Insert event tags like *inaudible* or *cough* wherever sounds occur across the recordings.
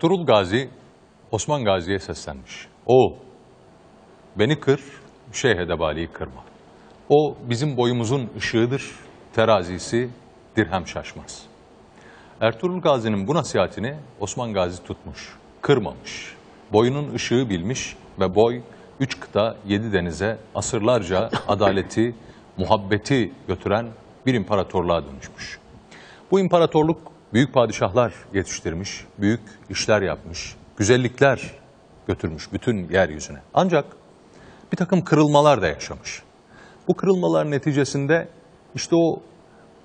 Ertuğrul Gazi Osman Gazi'ye seslenmiş. Oğul, beni kır, Şeyh Edebali'yi kırma. O bizim boyumuzun ışığıdır, terazisi dirhem şaşmaz. Ertuğrul Gazi'nin bu nasihatini Osman Gazi tutmuş, kırmamış. Boyunun ışığı bilmiş ve boy üç kıta yedi denize asırlarca *laughs* adaleti, muhabbeti götüren bir imparatorluğa dönüşmüş. Bu imparatorluk büyük padişahlar yetiştirmiş, büyük işler yapmış, güzellikler götürmüş bütün yeryüzüne. Ancak bir takım kırılmalar da yaşamış. Bu kırılmalar neticesinde işte o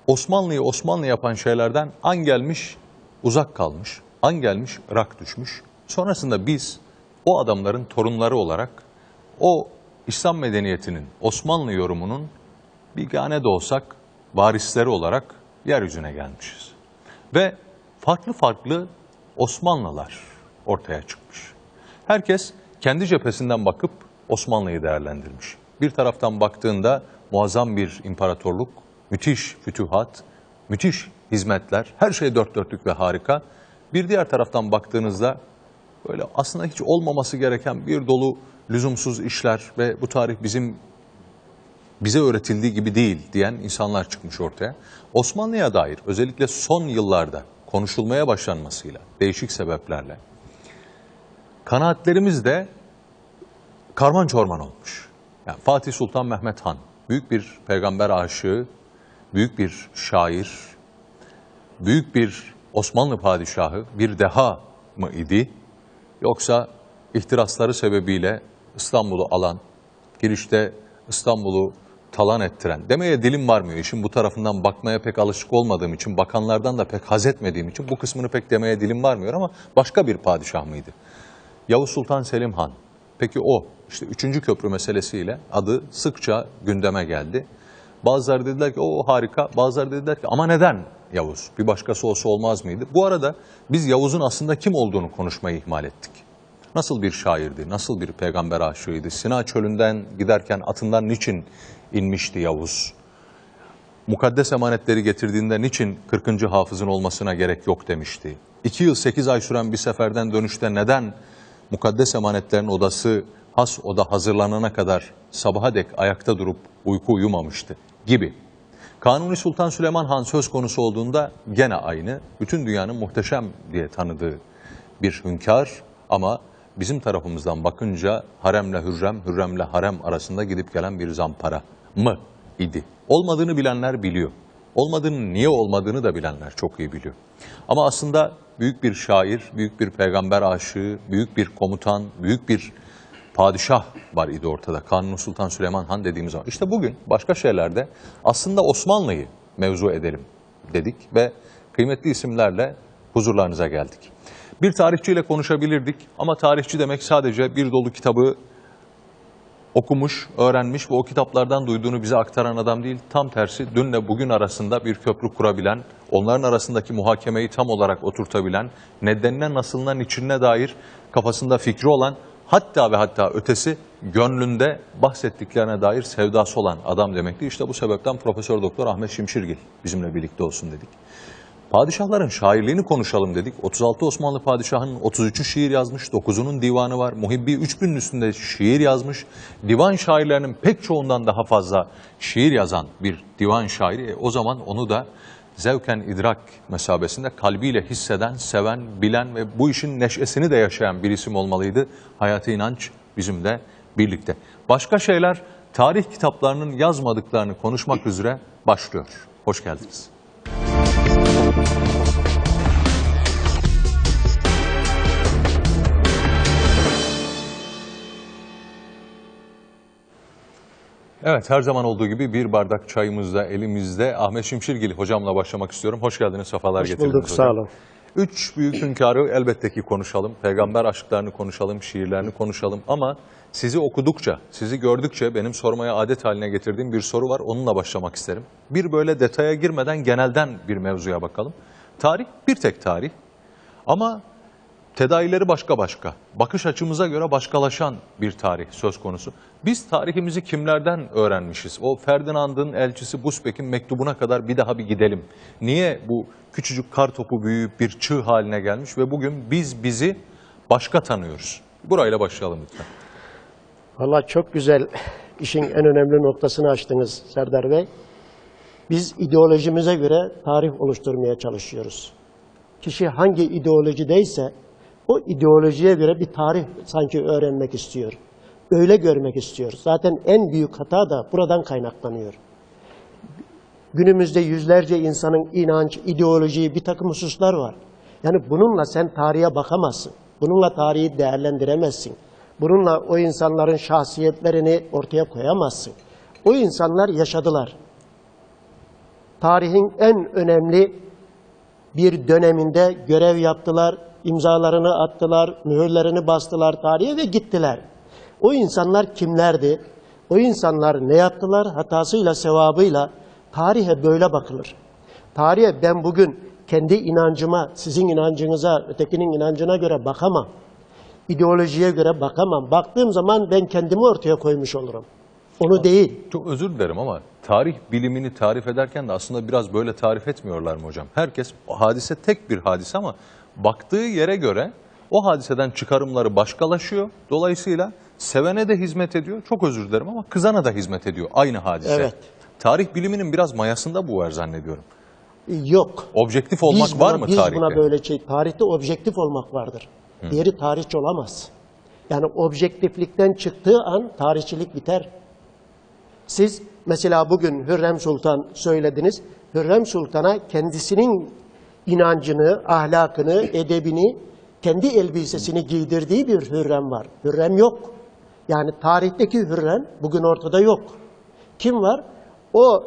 Osmanlı'yı Osmanlı yapan şeylerden an gelmiş uzak kalmış, an gelmiş rak düşmüş. Sonrasında biz o adamların torunları olarak o İslam medeniyetinin Osmanlı yorumunun bigane de olsak varisleri olarak yeryüzüne gelmişiz. Ve farklı farklı Osmanlılar ortaya çıkmış. Herkes kendi cephesinden bakıp Osmanlı'yı değerlendirmiş. Bir taraftan baktığında muazzam bir imparatorluk, müthiş fütühat, müthiş hizmetler, her şey dört dörtlük ve harika. Bir diğer taraftan baktığınızda böyle aslında hiç olmaması gereken bir dolu lüzumsuz işler ve bu tarih bizim bize öğretildiği gibi değil diyen insanlar çıkmış ortaya. Osmanlı'ya dair özellikle son yıllarda konuşulmaya başlanmasıyla, değişik sebeplerle kanaatlerimiz de karman çorman olmuş. Yani Fatih Sultan Mehmet Han, büyük bir peygamber aşığı, büyük bir şair, büyük bir Osmanlı padişahı, bir deha mı idi? Yoksa ihtirasları sebebiyle İstanbul'u alan, girişte İstanbul'u talan ettiren, demeye dilim varmıyor. İşin bu tarafından bakmaya pek alışık olmadığım için, bakanlardan da pek haz etmediğim için bu kısmını pek demeye dilim varmıyor ama başka bir padişah mıydı? Yavuz Sultan Selim Han. Peki o işte üçüncü köprü meselesiyle adı sıkça gündeme geldi. Bazıları dediler ki o harika, bazıları dediler ki ama neden Yavuz? Bir başkası olsa olmaz mıydı? Bu arada biz Yavuz'un aslında kim olduğunu konuşmayı ihmal ettik. Nasıl bir şairdi, nasıl bir peygamber aşığıydı? Sina çölünden giderken atından niçin inmişti Yavuz? Mukaddes emanetleri getirdiğinde niçin 40. hafızın olmasına gerek yok demişti. İki yıl sekiz ay süren bir seferden dönüşte neden mukaddes emanetlerin odası has oda hazırlanana kadar sabaha dek ayakta durup uyku uyumamıştı gibi. Kanuni Sultan Süleyman Han söz konusu olduğunda gene aynı. Bütün dünyanın muhteşem diye tanıdığı bir hünkâr ama bizim tarafımızdan bakınca haremle hürrem, hürremle harem arasında gidip gelen bir zampara mı idi? Olmadığını bilenler biliyor. Olmadığını niye olmadığını da bilenler çok iyi biliyor. Ama aslında büyük bir şair, büyük bir peygamber aşığı, büyük bir komutan, büyük bir padişah var idi ortada. Kanuni Sultan Süleyman Han dediğimiz zaman. İşte bugün başka şeylerde aslında Osmanlı'yı mevzu edelim dedik ve kıymetli isimlerle huzurlarınıza geldik. Bir tarihçiyle konuşabilirdik ama tarihçi demek sadece bir dolu kitabı okumuş, öğrenmiş ve o kitaplardan duyduğunu bize aktaran adam değil. Tam tersi dünle bugün arasında bir köprü kurabilen, onların arasındaki muhakemeyi tam olarak oturtabilen, nedenine nasılına niçinine dair kafasında fikri olan, hatta ve hatta ötesi gönlünde bahsettiklerine dair sevdası olan adam demekti. İşte bu sebepten Profesör Doktor Ahmet Şimşirgil bizimle birlikte olsun dedik. Padişahların şairliğini konuşalım dedik. 36 Osmanlı padişahının 33'ü şiir yazmış, 9'unun divanı var. Muhibbi 3000'in üstünde şiir yazmış. Divan şairlerinin pek çoğundan daha fazla şiir yazan bir divan şairi. E, o zaman onu da zevken idrak mesabesinde kalbiyle hisseden, seven, bilen ve bu işin neşesini de yaşayan bir isim olmalıydı. Hayati İnanç bizimle birlikte. Başka şeyler tarih kitaplarının yazmadıklarını konuşmak üzere başlıyor. Hoş geldiniz. Evet her zaman olduğu gibi bir bardak çayımız da elimizde. Ahmet Şimşirgil hocamla başlamak istiyorum. Hoş geldiniz, sefalar Hoş getirdiniz bulduk, hocam. sağ olun. Üç büyük hünkârı elbette ki konuşalım. Peygamber aşklarını konuşalım, şiirlerini konuşalım. Ama sizi okudukça, sizi gördükçe benim sormaya adet haline getirdiğim bir soru var. Onunla başlamak isterim. Bir böyle detaya girmeden genelden bir mevzuya bakalım. Tarih bir tek tarih. Ama Tedavileri başka başka. Bakış açımıza göre başkalaşan bir tarih söz konusu. Biz tarihimizi kimlerden öğrenmişiz? O Ferdinand'ın elçisi Busbek'in mektubuna kadar bir daha bir gidelim. Niye bu küçücük kar topu büyüyüp bir çığ haline gelmiş ve bugün biz bizi başka tanıyoruz? Burayla başlayalım lütfen. Valla çok güzel işin en önemli noktasını açtınız Serdar Bey. Biz ideolojimize göre tarih oluşturmaya çalışıyoruz. Kişi hangi ideolojideyse o ideolojiye göre bir tarih sanki öğrenmek istiyor. Öyle görmek istiyor. Zaten en büyük hata da buradan kaynaklanıyor. Günümüzde yüzlerce insanın inanç, ideoloji, bir takım hususlar var. Yani bununla sen tarihe bakamazsın. Bununla tarihi değerlendiremezsin. Bununla o insanların şahsiyetlerini ortaya koyamazsın. O insanlar yaşadılar. Tarihin en önemli bir döneminde görev yaptılar, imzalarını attılar, mühürlerini bastılar tarihe ve gittiler. O insanlar kimlerdi? O insanlar ne yaptılar? Hatasıyla, sevabıyla tarihe böyle bakılır. Tarihe ben bugün kendi inancıma, sizin inancınıza, ötekinin inancına göre bakamam. İdeolojiye göre bakamam. Baktığım zaman ben kendimi ortaya koymuş olurum. Onu değil. Çok özür dilerim ama tarih bilimini tarif ederken de aslında biraz böyle tarif etmiyorlar mı hocam? Herkes hadise tek bir hadise ama baktığı yere göre o hadiseden çıkarımları başkalaşıyor. Dolayısıyla sevene de hizmet ediyor. Çok özür dilerim ama kızana da hizmet ediyor aynı hadise. Evet. Tarih biliminin biraz mayasında bu var zannediyorum. Yok. Objektif olmak biz var buna, mı biz tarihte? buna böyle şey, tarihte objektif olmak vardır. Diğeri tarihçi olamaz. Yani objektiflikten çıktığı an tarihçilik biter. Siz mesela bugün Hürrem Sultan söylediniz. Hürrem Sultan'a kendisinin inancını, ahlakını, edebini, kendi elbisesini giydirdiği bir Hürrem var. Hürrem yok. Yani tarihteki Hürrem bugün ortada yok. Kim var? O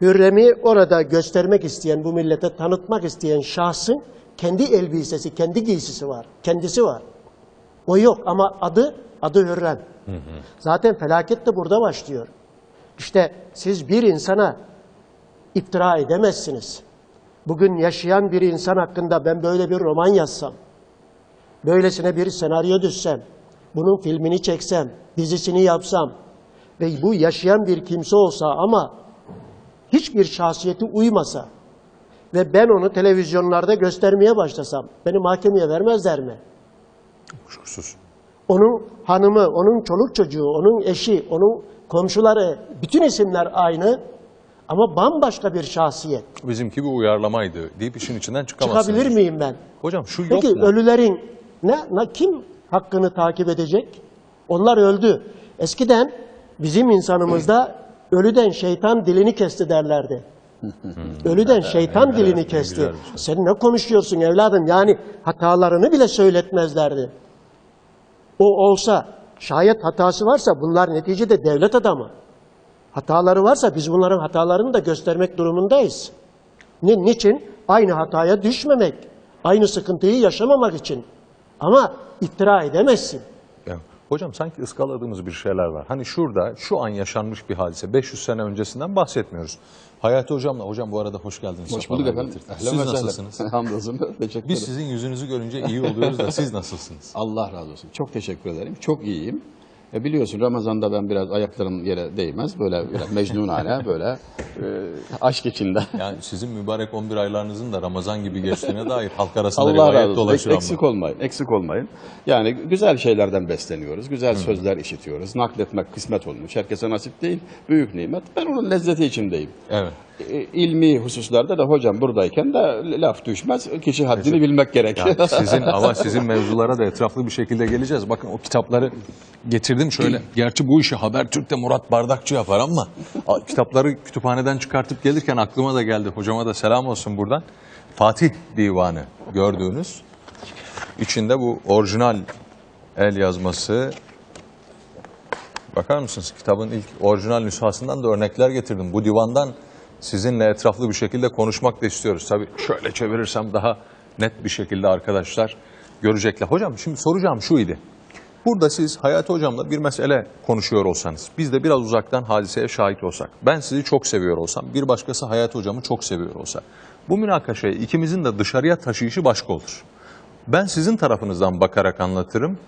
Hürrem'i orada göstermek isteyen, bu millete tanıtmak isteyen şahsın kendi elbisesi, kendi giysisi var. Kendisi var. O yok ama adı, adı Hürrem. Zaten felaket de burada başlıyor. İşte siz bir insana iftira edemezsiniz. Bugün yaşayan bir insan hakkında ben böyle bir roman yazsam, böylesine bir senaryo düşsem, bunun filmini çeksem, dizisini yapsam ve bu yaşayan bir kimse olsa ama hiçbir şahsiyeti uymasa ve ben onu televizyonlarda göstermeye başlasam, beni mahkemeye vermezler mi? Kuşkusuz. Onun hanımı, onun çoluk çocuğu, onun eşi, onun komşuları, bütün isimler aynı ama bambaşka bir şahsiyet. Bizimki bir uyarlamaydı deyip işin içinden çıkamazsınız. Çıkabilir miyim ben? Hocam şu yok Peki mu? ölülerin ne, ne kim hakkını takip edecek? Onlar öldü. Eskiden bizim insanımızda *clears throat* ölüden şeytan dilini kesti derlerdi. Ölüden şeytan dilini kesti. şey. Sen ne konuşuyorsun evladım? Yani hatalarını bile söyletmezlerdi. O olsa, şayet hatası varsa bunlar neticede devlet adamı. Hataları varsa biz bunların hatalarını da göstermek durumundayız. Ni- Niçin? Aynı hataya düşmemek, aynı sıkıntıyı yaşamamak için. Ama iftira edemezsin. Ya, hocam sanki ıskaladığımız bir şeyler var. Hani şurada şu an yaşanmış bir hadise. 500 sene öncesinden bahsetmiyoruz. Hayati hocamla, hocam bu arada hoş geldiniz. Hoş bulduk efendim. Siz nasılsınız? Hamdolsun. Teşekkür Biz sizin yüzünüzü görünce iyi oluyoruz da siz nasılsınız? *laughs* Allah razı olsun. Çok teşekkür ederim. Çok iyiyim. E biliyorsun Ramazan'da ben biraz ayaklarım yere değmez. Böyle, böyle mecnunane böyle e, aşk içinde. *laughs* Yani sizin mübarek 11 aylarınızın da Ramazan gibi geçtiğine dair halk *laughs* arasında Allah rivayet dolaşır Ek- ama. Eksik olmayın. Eksik olmayın. Yani güzel şeylerden besleniyoruz. Güzel sözler işitiyoruz. Nakletmek kısmet olmuş. Herkese nasip değil. Büyük nimet. Ben onun lezzeti içindeyim. Evet. E, ilmi hususlarda da hocam buradayken de laf düşmez. Kişi haddini bilmek gerek. Yani *laughs* sizin ama sizin mevzulara da etraflı bir şekilde geleceğiz. Bakın o kitapları getirdim şöyle. Gerçi bu işi Habertürk'te Murat Bardakçı yapar ama kitapları kütüphaneden çıkartıp gelirken aklıma da geldi. Hocama da selam olsun buradan. Fatih Divanı gördüğünüz. İçinde bu orijinal el yazması. Bakar mısınız? Kitabın ilk orijinal nüshasından da örnekler getirdim. Bu divandan sizinle etraflı bir şekilde konuşmak da istiyoruz. Tabii şöyle çevirirsem daha net bir şekilde arkadaşlar görecekler. Hocam şimdi soracağım şu idi. Burada siz Hayati Hocam'la bir mesele konuşuyor olsanız, biz de biraz uzaktan hadiseye şahit olsak, ben sizi çok seviyor olsam, bir başkası Hayati Hocam'ı çok seviyor olsa, bu münakaşayı ikimizin de dışarıya taşıyışı başka olur. Ben sizin tarafınızdan bakarak anlatırım.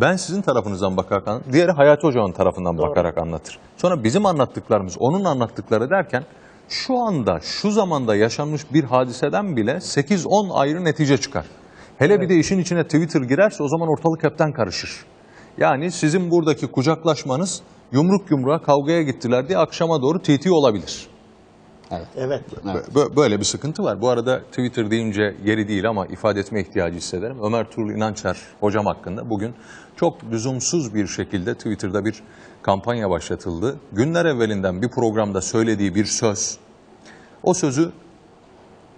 Ben sizin tarafınızdan bakarak. Diğeri Hayati Hoca'nın tarafından bakarak anlatır. Sonra bizim anlattıklarımız, onun anlattıkları derken şu anda, şu zamanda yaşanmış bir hadiseden bile 8-10 ayrı netice çıkar. Hele bir de işin içine Twitter girerse o zaman ortalık hepten karışır. Yani sizin buradaki kucaklaşmanız yumruk yumruğa kavgaya gittiler diye akşama doğru TT olabilir. Evet. Evet. Bö- Böyle bir sıkıntı var. Bu arada Twitter deyince yeri değil ama ifade etme ihtiyacı hissederim. Ömer Tuğrul İnançer hocam hakkında bugün çok lüzumsuz bir şekilde Twitter'da bir kampanya başlatıldı. Günler evvelinden bir programda söylediği bir söz, o sözü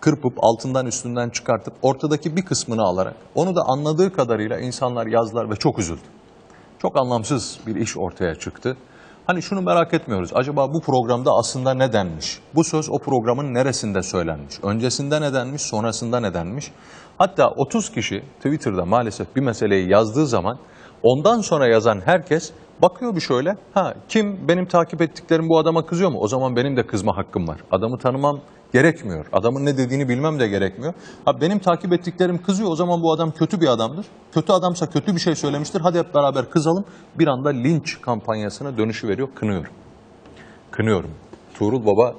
kırpıp altından üstünden çıkartıp ortadaki bir kısmını alarak onu da anladığı kadarıyla insanlar yazdılar ve çok üzüldü. Çok anlamsız bir iş ortaya çıktı. Hani şunu merak etmiyoruz. Acaba bu programda aslında ne denmiş? Bu söz o programın neresinde söylenmiş? Öncesinde ne denmiş, sonrasında ne denmiş? Hatta 30 kişi Twitter'da maalesef bir meseleyi yazdığı zaman ondan sonra yazan herkes bakıyor bir şöyle. Ha kim benim takip ettiklerim bu adama kızıyor mu? O zaman benim de kızma hakkım var. Adamı tanımam gerekmiyor. Adamın ne dediğini bilmem de gerekmiyor. Ha benim takip ettiklerim kızıyor. O zaman bu adam kötü bir adamdır. Kötü adamsa kötü bir şey söylemiştir. Hadi hep beraber kızalım. Bir anda linç kampanyasına dönüşü veriyor. Kınıyorum. Kınıyorum. Tuğrul Baba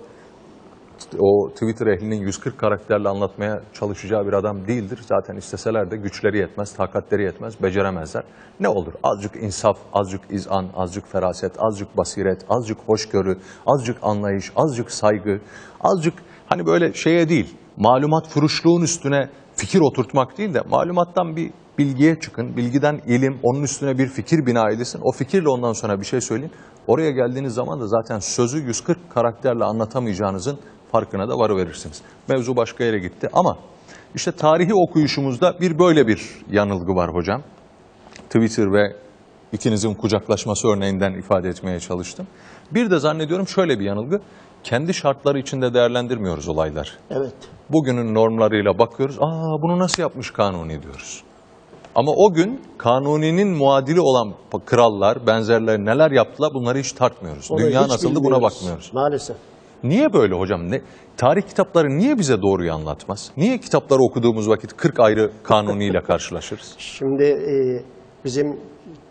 o Twitter ehlinin 140 karakterle anlatmaya çalışacağı bir adam değildir. Zaten isteseler de güçleri yetmez, takatleri yetmez, beceremezler. Ne olur? Azıcık insaf, azıcık izan, azıcık feraset, azıcık basiret, azıcık hoşgörü, azıcık anlayış, azıcık saygı, azıcık hani böyle şeye değil, malumat furuşluğun üstüne fikir oturtmak değil de malumattan bir bilgiye çıkın, bilgiden ilim, onun üstüne bir fikir bina edilsin. O fikirle ondan sonra bir şey söyleyin. Oraya geldiğiniz zaman da zaten sözü 140 karakterle anlatamayacağınızın farkına da varıverirsiniz. Mevzu başka yere gitti ama işte tarihi okuyuşumuzda bir böyle bir yanılgı var hocam. Twitter ve ikinizin kucaklaşması örneğinden ifade etmeye çalıştım. Bir de zannediyorum şöyle bir yanılgı. Kendi şartları içinde değerlendirmiyoruz olaylar. Evet. Bugünün normlarıyla bakıyoruz. Aa bunu nasıl yapmış kanuni diyoruz. Ama o gün kanuninin muadili olan krallar, benzerleri neler yaptılar bunları hiç tartmıyoruz. Onu Dünya hiç nasıldı buna bilmiyoruz. bakmıyoruz. Maalesef. Niye böyle hocam? Ne, tarih kitapları niye bize doğruyu anlatmaz? Niye kitapları okuduğumuz vakit 40 ayrı kanuniyle karşılaşırız? *laughs* Şimdi e, bizim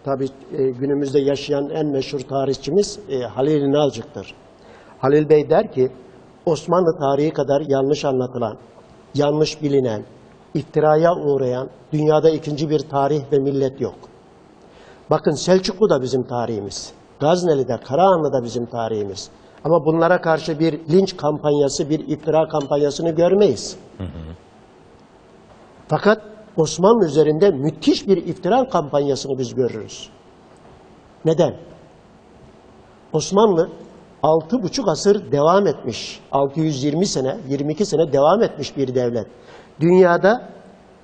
tabii e, günümüzde yaşayan en meşhur tarihçimiz e, Halil İnalcık'tır. Halil Bey der ki Osmanlı tarihi kadar yanlış anlatılan, yanlış bilinen, iftiraya uğrayan dünyada ikinci bir tarih ve millet yok. Bakın Selçuklu da bizim tarihimiz. Gazneli de, Karahanlı da bizim tarihimiz. Ama bunlara karşı bir linç kampanyası, bir iftira kampanyasını görmeyiz. Fakat Osmanlı üzerinde müthiş bir iftira kampanyasını biz görürüz. Neden? Osmanlı altı buçuk asır devam etmiş. 620 sene, 22 sene devam etmiş bir devlet. Dünyada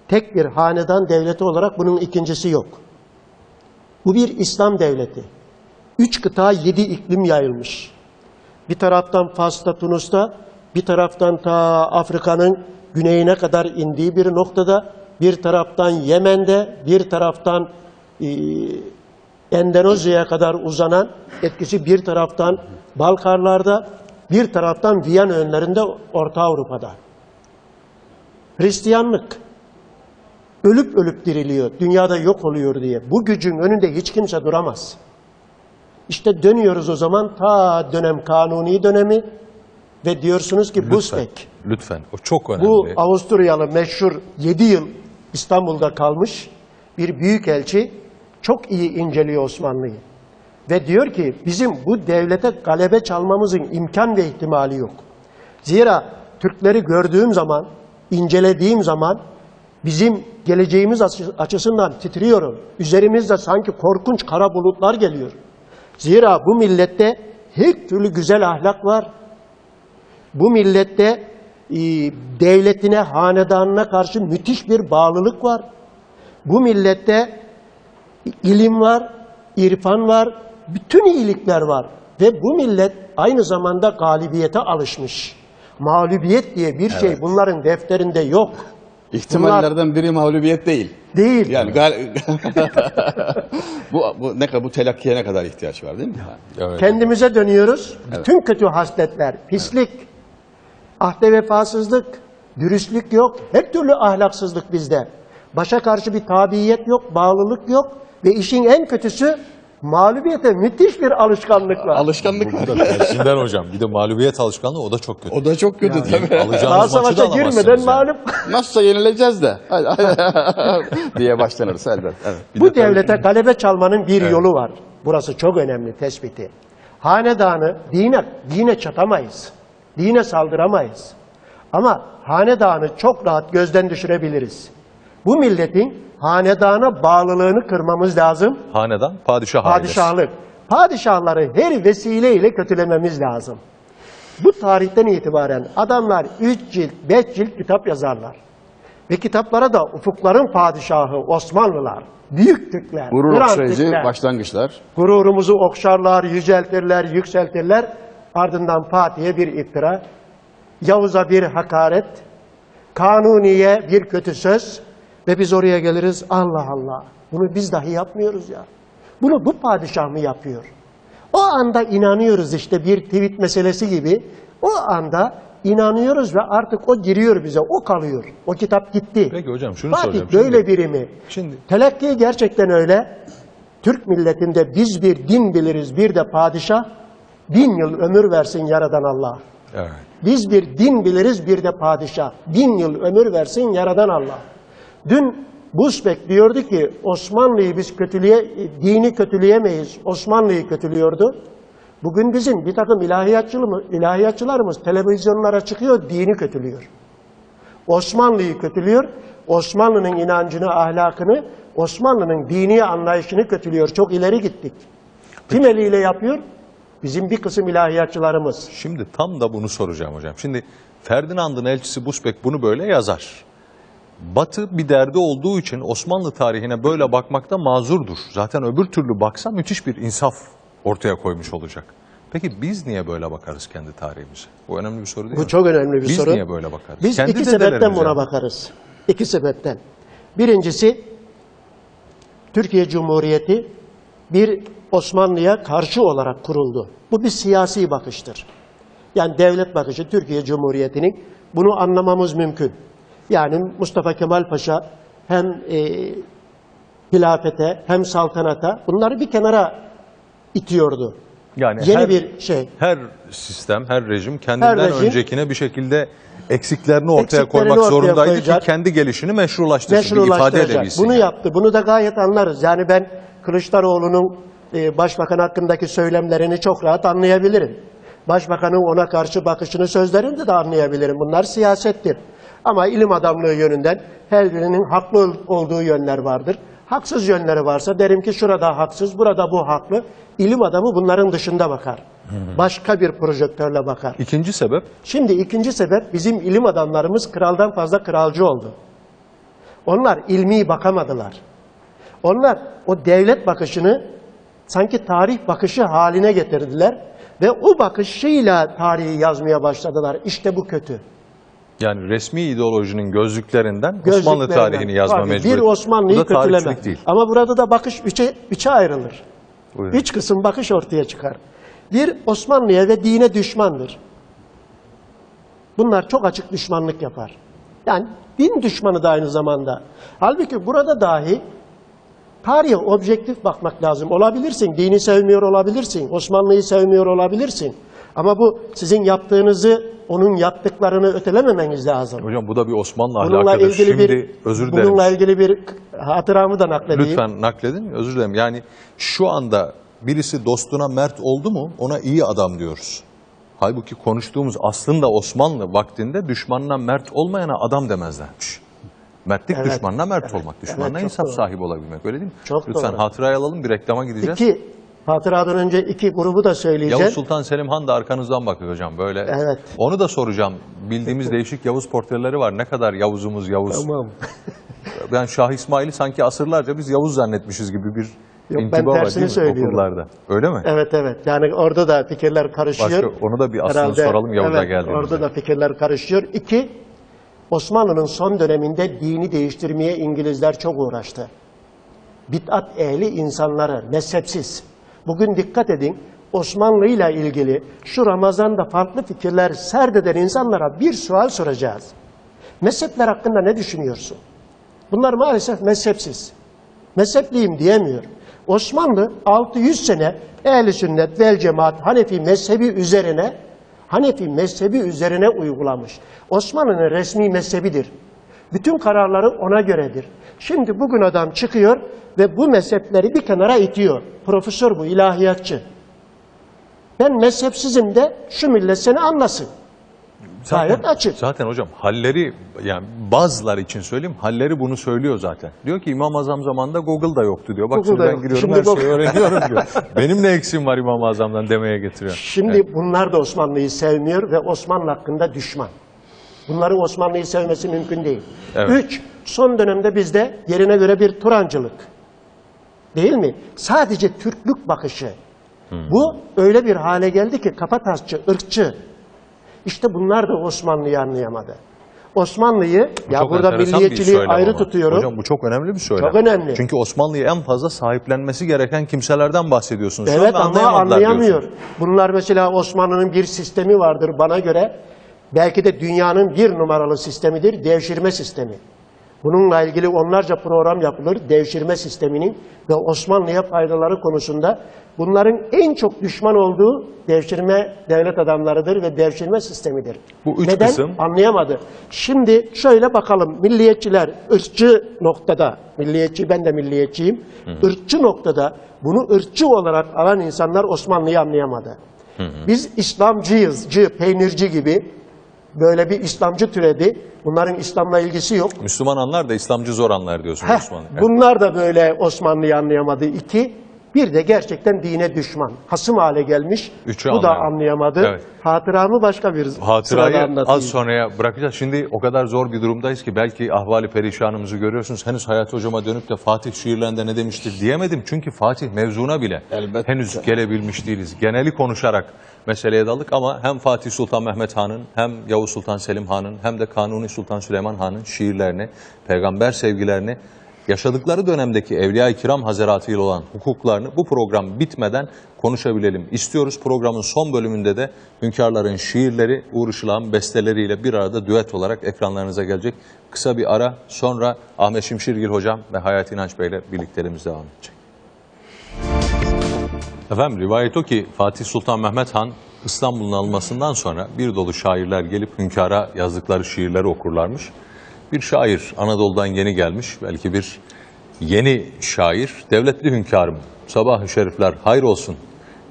tek bir hanedan devleti olarak bunun ikincisi yok. Bu bir İslam devleti. Üç kıta yedi iklim yayılmış. Bir taraftan Fas'ta, Tunus'ta, bir taraftan ta Afrika'nın güneyine kadar indiği bir noktada, bir taraftan Yemen'de, bir taraftan e, Endonezya'ya kadar uzanan etkisi bir taraftan Balkarlarda, bir taraftan Viyana önlerinde Orta Avrupa'da. Hristiyanlık ölüp ölüp diriliyor, dünyada yok oluyor diye. Bu gücün önünde hiç kimse duramaz. İşte dönüyoruz o zaman ta dönem kanuni dönemi ve diyorsunuz ki Lütfen, Busbek. lütfen. O çok önemli. Bu Avusturyalı meşhur 7 yıl İstanbul'da kalmış bir büyükelçi çok iyi inceliyor Osmanlı'yı. Ve diyor ki bizim bu devlete galebe çalmamızın imkan ve ihtimali yok. Zira Türkleri gördüğüm zaman, incelediğim zaman bizim geleceğimiz açı- açısından titriyorum. Üzerimizde sanki korkunç kara bulutlar geliyor. Zira bu millette her türlü güzel ahlak var. Bu millette e, devletine, hanedanına karşı müthiş bir bağlılık var. Bu millette ilim var, irfan var, bütün iyilikler var. Ve bu millet aynı zamanda galibiyete alışmış. Mağlubiyet diye bir şey bunların defterinde yok. İhtimallerden biri mağlubiyet değil. Değil. Yani gal- *laughs* bu, bu ne kadar bu telakkiye ne kadar ihtiyaç var değil mi? Evet. Kendimize dönüyoruz. Bütün kötü hasletler, pislik, ahde vefasızlık, dürüstlük yok. Her türlü ahlaksızlık bizde. Başa karşı bir tabiyet yok, bağlılık yok ve işin en kötüsü mağlubiyete müthiş bir alışkanlık var. Alışkanlık da tersinden hocam. Bir de mağlubiyet alışkanlığı o da çok kötü. O da çok kötü tabii. Alacağınız Daha maçı da savaşa alamazsınız girmeden yani. mağlup. Nasılsa yenileceğiz de *laughs* diye başlanırsa elbet. Evet. Bir Bu de tabii- devlete galebe çalmanın bir yolu var. Burası çok önemli tespiti. Hanedanı dine, dine çatamayız. Dine saldıramayız. Ama hanedanı çok rahat gözden düşürebiliriz. Bu milletin hanedana bağlılığını kırmamız lazım. Hanedan, padişah ailesi. Padişahlık. Padişahları her vesileyle kötülememiz lazım. Bu tarihten itibaren adamlar 3 cilt, 5 cilt kitap yazarlar. Ve kitaplara da ufukların padişahı Osmanlılar, büyük Türkler, Gurur okşayıcı Türkler, başlangıçlar. gururumuzu okşarlar, yüceltirler, yükseltirler. Ardından Fatih'e bir iftira, Yavuz'a bir hakaret, Kanuni'ye bir kötü söz ve biz oraya geliriz Allah Allah. Bunu biz dahi yapmıyoruz ya. Bunu bu padişah mı yapıyor? O anda inanıyoruz işte bir tweet meselesi gibi. O anda inanıyoruz ve artık o giriyor bize, o kalıyor. O kitap gitti. Peki hocam şunu Fatih soracağım. böyle Şimdi- biri mi? Şimdi Telakki gerçekten öyle. Türk milletinde biz bir din biliriz, bir de padişah. Bin yıl ömür versin yaradan Allah. evet. Biz bir din biliriz, bir de padişah. Bin yıl ömür versin yaradan Allah. Dün Busbek diyordu ki Osmanlı'yı biz kötülüye, dini kötüleyemeyiz. Osmanlı'yı kötülüyordu. Bugün bizim bir takım ilahiyatçılarımız, ilahiyatçılarımız televizyonlara çıkıyor, dini kötülüyor. Osmanlı'yı kötülüyor, Osmanlı'nın inancını, ahlakını, Osmanlı'nın dini anlayışını kötülüyor. Çok ileri gittik. Kim eliyle yapıyor? Bizim bir kısım ilahiyatçılarımız. Şimdi tam da bunu soracağım hocam. Şimdi Ferdinand'ın elçisi Busbek bunu böyle yazar. Batı bir derdi olduğu için Osmanlı tarihine böyle bakmakta mazurdur. Zaten öbür türlü baksa müthiş bir insaf ortaya koymuş olacak. Peki biz niye böyle bakarız kendi tarihimize? Bu önemli bir soru değil mi? Bu çok önemli bir Biz soru. niye böyle bakarız? Biz Kendi iki sebepten buna mi? bakarız. İki sebepten. Birincisi Türkiye Cumhuriyeti bir Osmanlı'ya karşı olarak kuruldu. Bu bir siyasi bakıştır. Yani devlet bakışı Türkiye Cumhuriyeti'nin bunu anlamamız mümkün. Yani Mustafa Kemal Paşa hem e, hilafete hem saltanata bunları bir kenara itiyordu. Yani Yeni her, bir şey. her sistem, her rejim kendinden rejim- öncekine bir şekilde eksiklerini ortaya Eksiklerini koymak ortaya zorundaydı koyacak. ki kendi gelişini meşrulaştırsın, bir ifade meşrulaştıracak. edebilsin. Bunu yani. yaptı. Bunu da gayet anlarız. Yani ben Kılıçdaroğlu'nun e, başbakan hakkındaki söylemlerini çok rahat anlayabilirim. Başbakanın ona karşı bakışını, sözlerini de anlayabilirim. Bunlar siyasettir. Ama ilim adamlığı yönünden her birinin haklı olduğu yönler vardır. Haksız yönleri varsa derim ki şurada haksız, burada bu haklı. İlim adamı bunların dışında bakar. Başka bir projektörle bakar. İkinci sebep Şimdi ikinci sebep bizim ilim adamlarımız kraldan fazla kralcı oldu. Onlar ilmi bakamadılar. Onlar o devlet bakışını sanki tarih bakışı haline getirdiler ve o bakışıyla tarihi yazmaya başladılar. İşte bu kötü. Yani resmi ideolojinin gözlüklerinden Osmanlı tarihini yazma Tabii, mecburiyeti. Bir Osmanlı'yı kötüleme. değil. Ama burada da bakış üçe, üçe ayrılır. Buyurun. Üç kısım bakış ortaya çıkar. Bir Osmanlı'ya ve dine düşmandır. Bunlar çok açık düşmanlık yapar. Yani din düşmanı da aynı zamanda. Halbuki burada dahi tarihe objektif bakmak lazım. Olabilirsin, dini sevmiyor olabilirsin, Osmanlı'yı sevmiyor olabilirsin. Ama bu sizin yaptığınızı, onun yaptıklarını ötelememeniz lazım. Hocam bu da bir Osmanlı Bununla ahlakıdır. ilgili Şimdi bir özür dilerim. bununla ilgili bir hatıramı da nakledeyim. Lütfen nakledin. Özür dilerim. Yani şu anda birisi dostuna mert oldu mu ona iyi adam diyoruz. Halbuki konuştuğumuz aslında Osmanlı vaktinde düşmanına mert olmayana adam demezlermiş. Mertlik Evet. düşmanına mert olmak, düşmanına Evet, insaf doğru. sahibi olabilmek öyle değil mi? Çok Lütfen doğru. hatıraya alalım bir reklama gideceğiz. İki, hatıradan önce iki grubu da söyleyeceğim. Yavuz Sultan Selim Han da arkanızdan bakıyor hocam böyle. Evet. Onu da soracağım. Bildiğimiz *laughs* değişik Yavuz portreleri var. Ne kadar Yavuz'umuz Yavuz. Tamam. *laughs* Ben Şah İsmail'i sanki asırlarca biz Yavuz zannetmişiz gibi bir Yok, ben intiba var tersini değil mi söylüyorum. okullarda? Öyle mi? Evet evet. Yani orada da fikirler karışıyor. Başka- onu da bir aslında soralım Yavuz'a evet, geldiğimizde. Orada da fikirler karışıyor. İki, Osmanlı'nın son döneminde dini değiştirmeye İngilizler çok uğraştı. Bid'at ehli insanları, mezhepsiz. Bugün dikkat edin, Osmanlı ile ilgili şu Ramazan'da farklı fikirler serdeden insanlara bir sual soracağız. Mezhepler hakkında ne düşünüyorsun? Bunlar maalesef mezhepsiz. Mezhepliyim diyemiyor. Osmanlı 600 sene ehl sünnet vel cemaat Hanefi mezhebi üzerine Hanefi mezhebi üzerine uygulamış. Osmanlı'nın resmi mezhebidir. Bütün kararları ona göredir. Şimdi bugün adam çıkıyor ve bu mezhepleri bir kenara itiyor. Profesör bu, ilahiyatçı. Ben mezhepsizim de şu millet seni anlasın. Gayet açık. Zaten hocam halleri yani bazıları için söyleyeyim halleri bunu söylüyor zaten. Diyor ki İmam Azam zamanında Google da yoktu diyor. Bak Google şimdi ben giriyorum Şimdi her şeyi öğreniyorum diyor. *laughs* Benim ne eksiğim var İmam Azam'dan demeye getiriyor. Şimdi bunlar da Osmanlı'yı sevmiyor ve Osmanlı hakkında düşman. Bunların Osmanlı'yı sevmesi mümkün değil. Evet. Üç, son dönemde bizde yerine göre bir Turancılık. Değil mi? Sadece Türklük bakışı. Bu öyle bir hale geldi ki kafatasçı, ırkçı. İşte bunlar da Osmanlı'yı anlayamadı. Osmanlı'yı, ya Çok burada milliyetçiliği ayrı ama. tutuyorum. Hocam bu çok önemli bir söylem. Çok önemli. Çünkü Osmanlı'yı en fazla sahiplenmesi gereken kimselerden bahsediyorsunuz. Evet ama anlayamıyor. diyorsunuz. Bunlar mesela Osmanlı'nın bir sistemi vardır bana göre. Belki de dünyanın bir numaralı sistemidir, devşirme sistemi. Bununla ilgili onlarca program yapılır, devşirme sisteminin ve Osmanlı'ya faydaları konusunda. Bunların en çok düşman olduğu devşirme devlet adamlarıdır ve devşirme sistemidir. Bu üç Neden? kısım- Anlayamadı. Şimdi şöyle bakalım, milliyetçiler ırkçı noktada, milliyetçi ben de milliyetçiyim, ırkçı noktada bunu ırkçı olarak alan insanlar Osmanlı'yı anlayamadı. Biz İslamcıyız, cı, peynirci gibi böyle bir İslamcı türedi. Bunların İslam'la ilgisi yok. Müslüman anlar da İslamcı zor anlar diyorsunuz Osmanlı. Bunlar da böyle Osmanlı'yı anlayamadı. İki, bir de gerçekten dine düşman. Hasım hale gelmiş. Üçü Bu da anlayamadı. Evet. Hatıramı başka bir Hatırayı az sonraya bırakacağız. Şimdi o kadar zor bir durumdayız ki belki ahvali perişanımızı görüyorsunuz. Henüz Hayat Hocama dönüp de Fatih şiirlerinde ne demiştir diyemedim. Çünkü Fatih mevzuna bile Elbette. henüz gelebilmiş değiliz. Geneli konuşarak meseleye daldık ama hem Fatih Sultan Mehmet Han'ın hem Yavuz Sultan Selim Han'ın hem de Kanuni Sultan Süleyman Han'ın şiirlerini, peygamber sevgilerini, yaşadıkları dönemdeki Evliya-i Kiram Hazretleri ile olan hukuklarını bu program bitmeden konuşabilelim istiyoruz. Programın son bölümünde de hünkârların şiirleri Uğur Işılak'ın besteleriyle bir arada düet olarak ekranlarınıza gelecek. Kısa bir ara sonra Ahmet Şimşirgil Hocam ve Hayat İnanç Bey ile birlikteliğimiz devam edecek. Efendim rivayet o ki Fatih Sultan Mehmet Han İstanbul'un alınmasından sonra bir dolu şairler gelip hünkâra yazdıkları şiirleri okurlarmış. Bir şair Anadolu'dan yeni gelmiş belki bir yeni şair devletli hünkârım sabah-ı şerifler hayır olsun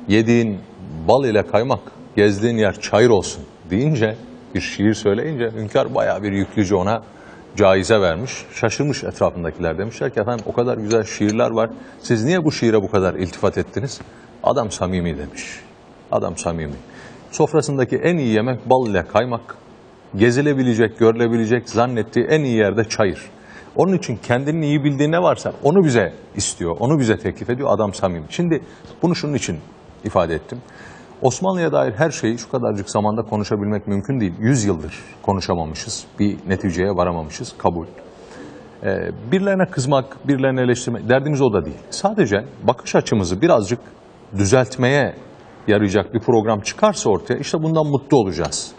yediğin bal ile kaymak gezdiğin yer çayır olsun deyince bir şiir söyleyince hünkâr bayağı bir yüklücü ona caize vermiş. Şaşırmış etrafındakiler demişler ki efendim o kadar güzel şiirler var. Siz niye bu şiire bu kadar iltifat ettiniz? Adam samimi demiş. Adam samimi. Sofrasındaki en iyi yemek bal ile kaymak. Gezilebilecek, görülebilecek zannettiği en iyi yerde çayır. Onun için kendinin iyi bildiği ne varsa onu bize istiyor, onu bize teklif ediyor. Adam samimi. Şimdi bunu şunun için ifade ettim. Osmanlı'ya dair her şeyi şu kadarcık zamanda konuşabilmek mümkün değil. Yüz yıldır konuşamamışız, bir neticeye varamamışız, kabul. Ee, birilerine kızmak, birilerine eleştirmek, derdimiz o da değil. Sadece bakış açımızı birazcık düzeltmeye yarayacak bir program çıkarsa ortaya işte bundan mutlu olacağız.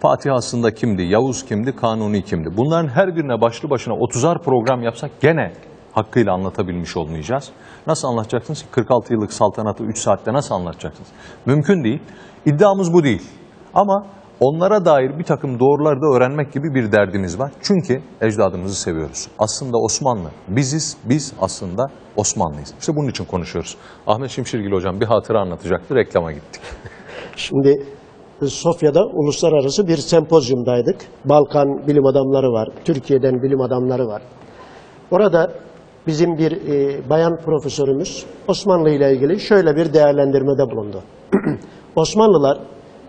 Fatih aslında kimdi, Yavuz kimdi, Kanuni kimdi? Bunların her birine başlı başına 30'ar program yapsak gene hakkıyla anlatabilmiş olmayacağız. Nasıl anlatacaksınız? 46 yıllık saltanatı 3 saatte nasıl anlatacaksınız? Mümkün değil. İddiamız bu değil. Ama onlara dair bir takım doğruları da öğrenmek gibi bir derdimiz var. Çünkü ecdadımızı seviyoruz. Aslında Osmanlı biziz, biz aslında Osmanlıyız. İşte bunun için konuşuyoruz. Ahmet Şimşirgil Hocam bir hatıra anlatacaktı, reklama gittik. Şimdi Sofya'da uluslararası bir sempozyumdaydık. Balkan bilim adamları var, Türkiye'den bilim adamları var. Orada bizim bir e, bayan profesörümüz Osmanlı ile ilgili şöyle bir değerlendirmede bulundu. *clears throat* Osmanlılar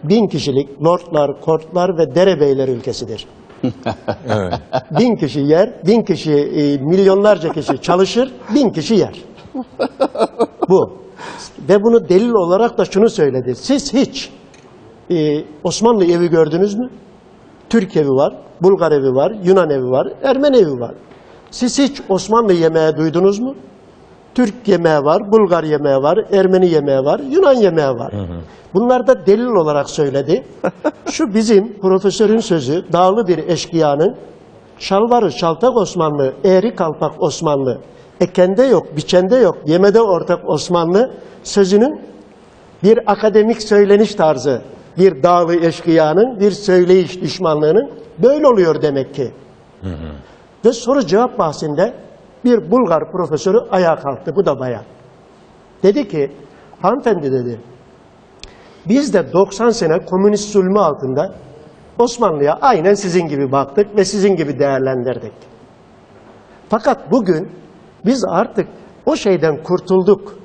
bin kişilik lordlar, kortlar ve derebeyler ülkesidir. *laughs* Evet. Bin kişi yer, bin kişi, e, milyonlarca kişi çalışır, bin kişi yer. Bu. Ve bunu delil olarak da şunu söyledi. Siz hiç e, Osmanlı evi gördünüz mü? Türk evi var, Bulgar evi var, Yunan evi var, Ermeni evi var. Siz hiç Osmanlı yemeği duydunuz mu? Türk yemeği var, Bulgar yemeği var, Ermeni yemeği var, Yunan yemeği var. Bunlar da delil olarak söyledi. *laughs* Şu bizim profesörün sözü, dağlı bir eşkıyanın şalvarı şaltak Osmanlı, eğri kalpak Osmanlı, ekende yok, biçende yok, yemede ortak Osmanlı sözünün bir akademik söyleniş tarzı, bir dağlı eşkıyanın, bir söyleyiş düşmanlığının böyle oluyor demek ki. Ve soru cevap bahsinde bir Bulgar profesörü ayağa kalktı, bu da bayan. Dedi ki, hanımefendi dedi, biz de 90 sene komünist zulmü altında Osmanlı'ya aynen sizin gibi baktık ve sizin gibi değerlendirdik. Fakat bugün biz artık o şeyden kurtulduk,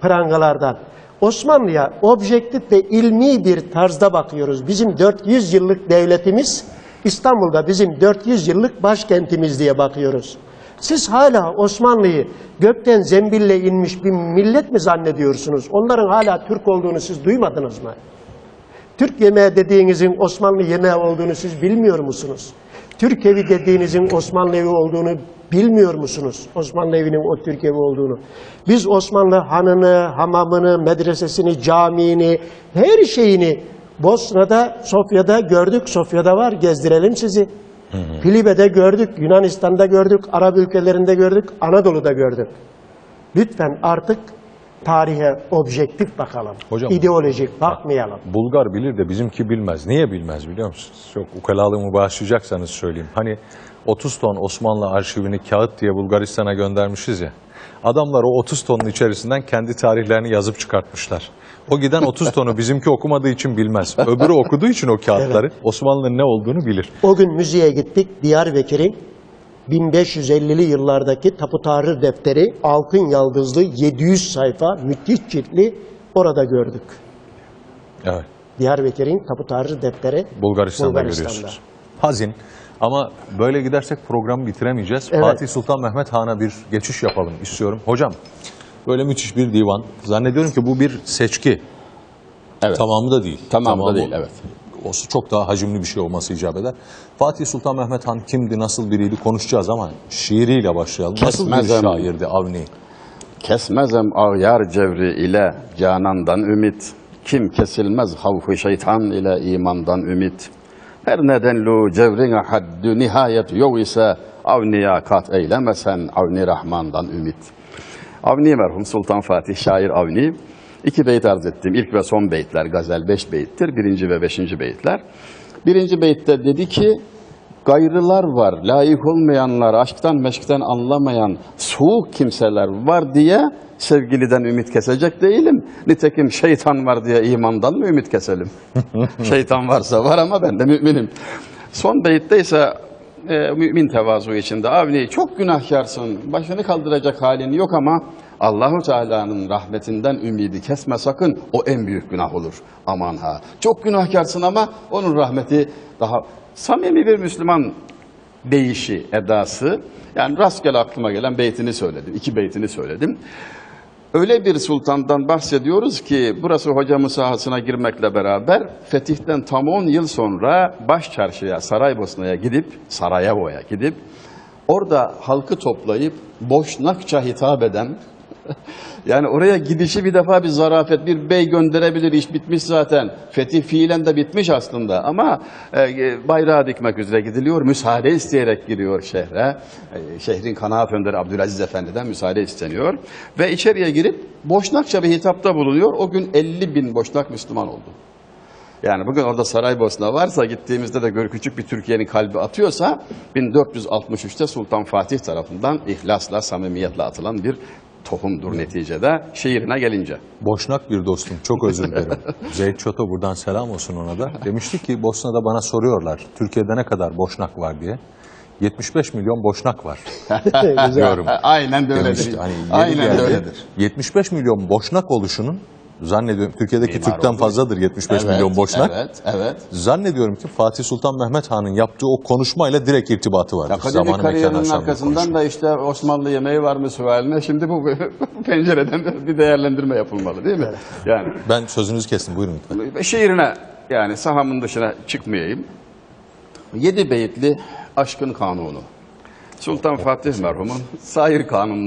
prangalardan. Osmanlı'ya objektif ve ilmi bir tarzda bakıyoruz. Bizim 400 yıllık devletimiz İstanbul'da bizim 400 yıllık başkentimiz diye bakıyoruz. Siz hala Osmanlı'yı gökten zembille inmiş bir millet mi zannediyorsunuz? Onların hala Türk olduğunu siz duymadınız mı? Türk yemeği dediğinizin Osmanlı yemeği olduğunu siz bilmiyor musunuz? Türk evi dediğinizin Osmanlı evi olduğunu bilmiyor musunuz? Osmanlı evinin o Türk evi olduğunu. Biz Osmanlı hanını, hamamını, medresesini, camiini, her şeyini Bosna'da, Sofya'da gördük. Sofya'da var, gezdirelim sizi. Filibe'de gördük, Yunanistan'da gördük, Arap ülkelerinde gördük, Anadolu'da gördük. Lütfen artık tarihe objektif bakalım. Hocam- İdeolojik bakmayalım. Bulgar bilir de bizimki bilmez. Niye bilmez biliyor musunuz? Çok ukalalığımı bağışlayacaksanız söyleyeyim. Hani 30 ton Osmanlı arşivini kağıt diye Bulgaristan'a göndermişiz ya. Adamlar o 30 tonun içerisinden kendi tarihlerini yazıp çıkartmışlar. O giden 30 tonu bizimki okumadığı için bilmez. Öbürü okuduğu için o kağıtları Osmanlı'nın ne olduğunu bilir. O gün müzeye gittik. Diyarbakır'ın 1550'li yıllardaki Tapu Tahrir Defteri altın yaldızlı 700 sayfa müthiş ciltli orada gördük. Evet. Diyarbakır'ın Tapu Tahrir Defteri Bulgaristan'da, Bulgaristan'da. görüyorsunuz. Hazin. Ama böyle gidersek programı bitiremeyeceğiz. Evet. Fatih Sultan Mehmet Han'a bir geçiş yapalım istiyorum. Hocam böyle müthiş bir divan. Zannediyorum ki bu bir seçki. Evet. Tamamı da değil. Tamamı da değil, evet. O çok daha hacimli bir şey olması icap eder. Fatih Sultan Mehmet Han kimdi, nasıl biriydi konuşacağız ama şiiriyle başlayalım. Nasıl bir şairdi Avni? Kesmezem ağyar cevri ile canandan ümit. Kim kesilmez havfu şeytan ile imandan ümit. Her nedenlu cevrine haddü nihayet yok ise avniya kat eylemesen avni rahmandan ümit. Avni merhum Sultan Fatih şair Avni. İki beyt arz ettim. İlk ve son beytler gazel beş beyttir. Birinci ve beşinci beytler. Birinci beytte dedi ki gayrılar var, layık olmayanlar, aşktan meşkten anlamayan soğuk kimseler var diye sevgiliden ümit kesecek değilim. Nitekim şeytan var diye imandan mı ümit keselim? *laughs* şeytan varsa var ama ben de müminim. Son beytte ise e, mümin tevazu içinde Avni çok günahkarsın, başını kaldıracak halin yok ama Allahu Teala'nın rahmetinden ümidi kesme sakın. O en büyük günah olur. Aman ha. Çok günahkarsın ama onun rahmeti daha samimi bir Müslüman deyişi, edası. Yani rastgele aklıma gelen beytini söyledim. iki beytini söyledim. Öyle bir sultandan bahsediyoruz ki burası hocamın sahasına girmekle beraber fetihten tam 10 yıl sonra baş çarşıya Saraybosna'ya gidip Sarajevo'ya gidip orada halkı toplayıp boşnakça hitap eden *laughs* yani oraya gidişi bir defa bir zarafet, bir bey gönderebilir, iş bitmiş zaten. Fetih fiilen de bitmiş aslında ama e, e, bayrağı dikmek üzere gidiliyor, müsaade isteyerek giriyor şehre. E, şehrin kanaat önderi Abdülaziz Efendi'den müsaade isteniyor. Ve içeriye girip Boşnakça bir hitapta bulunuyor. O gün 50 bin Boşnak Müslüman oldu. Yani bugün orada Saraybosna varsa gittiğimizde de gör küçük bir Türkiye'nin kalbi atıyorsa 1463'te Sultan Fatih tarafından ihlasla, samimiyetle atılan bir tohumdur neticede şiirine gelince. Boşnak bir dostum, çok özür dilerim. *laughs* Zeyt Çoto buradan selam olsun ona da. Demişti ki Bosna'da bana soruyorlar, Türkiye'de ne kadar Boşnak var diye. 75 milyon Boşnak var *laughs* diyorum. Aynen de öyledir. demişti. Hani Aynen de öyledir. 75 milyon Boşnak oluşunun zannediyorum Türkiye'deki Mimar Türk'ten oldu. fazladır 75 Evet, milyon Boşnak. Evet, evet. Zannediyorum ki Fatih Sultan Mehmet Han'ın yaptığı o konuşmayla direkt irtibatı vardır. Akademik kariyerinin arkasından da işte Osmanlı yemeği var mı sualine şimdi bu *laughs* pencereden de bir değerlendirme yapılmalı değil mi? Yani Ben sözünüzü kestim buyurun lütfen. şiirine yani sahamın dışına çıkmayayım. Yedi beyitli aşkın kanunu. Sultan Fatih merhumun sair kanunlar